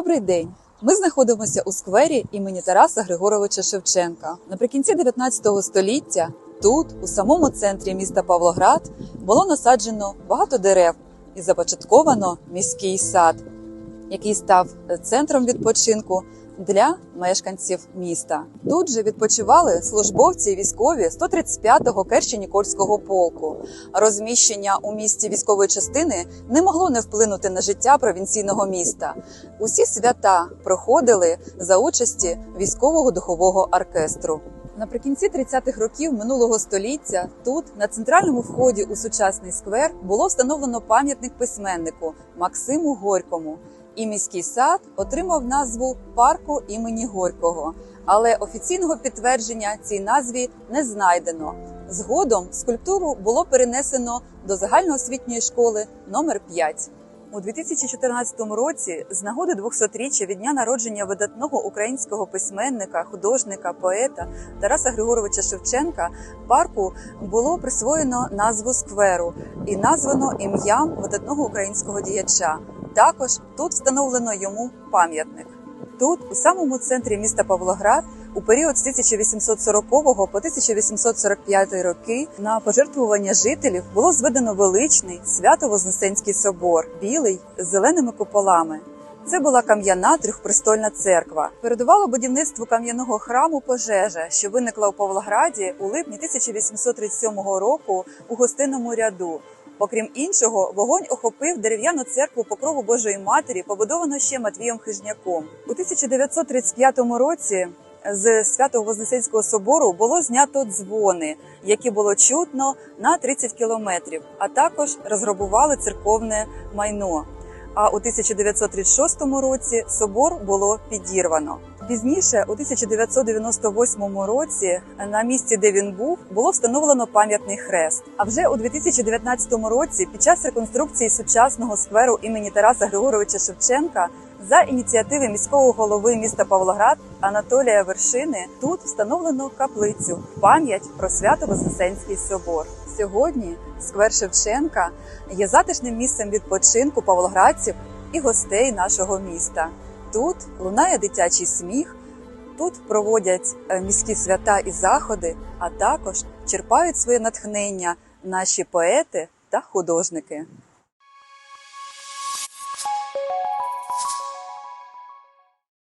Добрий день. Ми знаходимося у сквері імені Тараса Григоровича Шевченка. Наприкінці 19 століття тут, у самому центрі міста Павлоград, було насаджено багато дерев і започатковано міський сад, який став центром відпочинку для мешканців міста. Тут же відпочивали службовці і військові 135-го Керчі-Нікольського полку. Розміщення у місті військової частини не могло не вплинути на життя провінційного міста. Усі свята проходили за участі військового духового оркестру. Наприкінці 30-х років минулого століття тут, на центральному вході у сучасний сквер, було встановлено пам'ятник письменнику Максиму Горькому. І міський сад отримав назву парку імені Горького, але офіційного підтвердження цій назві не знайдено. Згодом скульптуру було перенесено до загальноосвітньої школи номер 5. У 2014 році, з нагоди 200-річчя від дня народження видатного українського письменника, художника, поета Тараса Григоровича Шевченка, парку було присвоєно назву скверу і названо ім'ям видатного українського діяча. Також тут встановлено йому пам'ятник. Тут, у самому центрі міста Павлоград, у період з 1840 по 1845 роки на пожертвування жителів було зведено величний свято-вознесенський собор, білий з зеленими куполами. Це була кам'яна трьохпрестольна церква. Передувало будівництву кам'яного храму пожежа, що виникла у Павлограді у липні 1837 року у гостинному ряду. Окрім іншого, вогонь охопив дерев'яну церкву Покрову Божої Матері, побудовану ще Матвієм Хижняком. У 1935 році з свято Вознесенського собору було знято дзвони, які було чутно на 30 кілометрів, а також розграбували церковне майно. А у 1936 році собор було підірвано. Пізніше, у 1998 році, на місці, де він був, було встановлено пам'ятний хрест. А вже у 2019 році, під час реконструкції сучасного скверу імені Тараса Григоровича Шевченка, за ініціативи міського голови міста Павлоград Анатолія Вершини, тут встановлено каплицю пам'ять про свято-вознесенський собор. Сьогодні сквер Шевченка є затишним місцем відпочинку павлоградців і гостей нашого міста. Тут лунає дитячий сміх, тут проводять е, міські свята і заходи, а також черпають своє натхнення наші поети та художники.